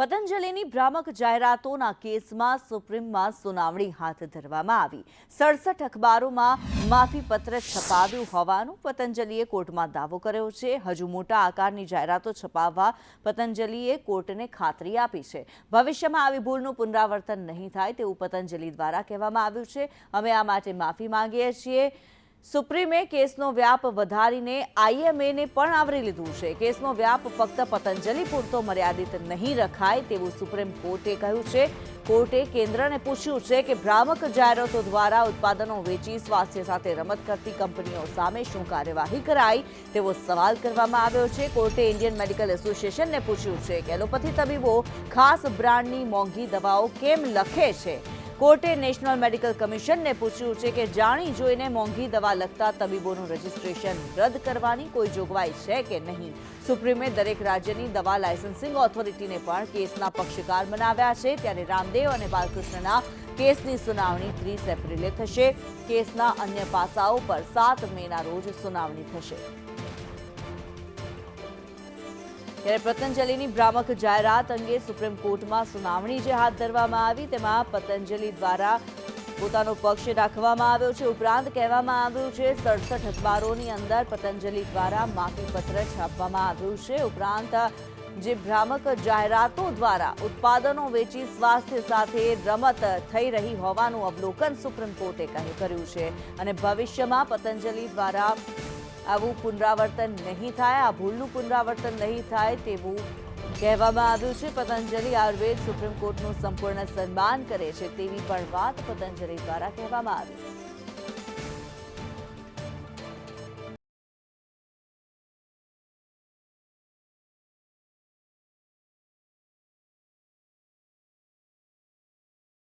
પતંજલિની ભ્રામક જાહેરાતોના કેસમાં સુપ્રીમમાં સુનાવણી હાથ ધરવામાં આવી. સડસઠ અખબારોમાં માફીપત્ર છપાવ્યું હોવાનું પતંજલિએ કોર્ટમાં દાવો કર્યો છે. હજુ મોટા આકારની જાહેરાતો છપાવવા પતંજલિએ કોર્ટને ખાતરી આપી છે. ભવિષ્યમાં આવી ભૂલનું પુનરાવર્તન નહીં થાય તેવું પતંજલિ દ્વારા કહેવામાં આવ્યું છે. અમે આ માટે માફી માંગીએ છીએ. સુપ્રીમે કેસનો વ્યાપ વધારીને આઈએમએને પણ આવરી લીધું છે. કેસનો વ્યાપ ફક્ત પતંજલિ પૂરતો મર્યાદિત નહીં રખાય તેવું સુપ્રીમ કોર્ટે કહ્યું છે. કોર્ટે કેન્દ્રને પૂછ્યું છે કે ભ્રામક જાહેરાતો દ્વારા ઉત્પાદનો વેચી સ્વાસ્થ્ય સાથે રમત કરતી કંપનીઓ સામે શું કાર્યવાહી કરાઈ તેવો સવાલ કરવામાં આવ્યો છે. કોર્ટે ઇન્ડિયન મેડિકલ એસોસિએશનને પૂછ્યું છે કે એલોપેથી તબીબો ખાસ બ્રાન્ડની મોંઘી દવાઓ કેમ લખે છે? કોર્ટે નેશનલ મેડિકલ કમિશનને પૂછ્યું છે કે જાણી જોઈને મોંઘી દવા લગતા તબીબોનું રજીસ્ટ્રેશન રદ કરવાની કોઈ જોગવાઈ છે કે નહીં? સુપ્રીમે દરેક રાજ્યની દવા લાયસન્સિંગ ઓથોરિટીને પણ કેસના પક્ષકાર બનાવ્યા છે. ત્યારે રામદેવ અને બાલકૃષ્ણના કેસની સુનાવણી ત્રીસ એપ્રિલે થશે. કેસના અન્ય પાસાઓ પર સાત મેના રોજ સુનાવણી થશે. ત્યારે પતંજલિની ભ્રામક જાહેરાત અંગે સુપ્રીમ કોર્ટમાં સુનાવણી જે હાથ ધરવામાં આવી, તેમાં પતંજલિ દ્વારા પોતાનો પક્ષ રાખવામાં આવ્યો છે. ઉપરાંત કહેવામાં આવ્યું છે, સડસઠ અખબારોની અંદર પતંજલિ દ્વારા માફીપત્ર છાપવામાં આવ્યું છે. ઉપરાંત જે ભ્રામક જાહેરાતો દ્વારા ઉત્પાદનો વેચી સ્વાસ્થ્ય સાથે રમત થઈ રહી હોવાનું અવલોકન સુપ્રીમ કોર્ટે કર્યું છે. અને ભવિષ્યમાં પતંજલિ દ્વારા આવું પુનરાવર્તન નહીં થાય, આ ભૂલનું પુનરાવર્તન નહીં થાય તેવું કહેવામાં આવ્યું છે. પતંજલિ આયુર્વેદ સુપ્રીમ કોર્ટનું સંપૂર્ણ સન્માન કરે છે તેવી પણ વાત પતંજલિ દ્વારા કહેવામાં આવી.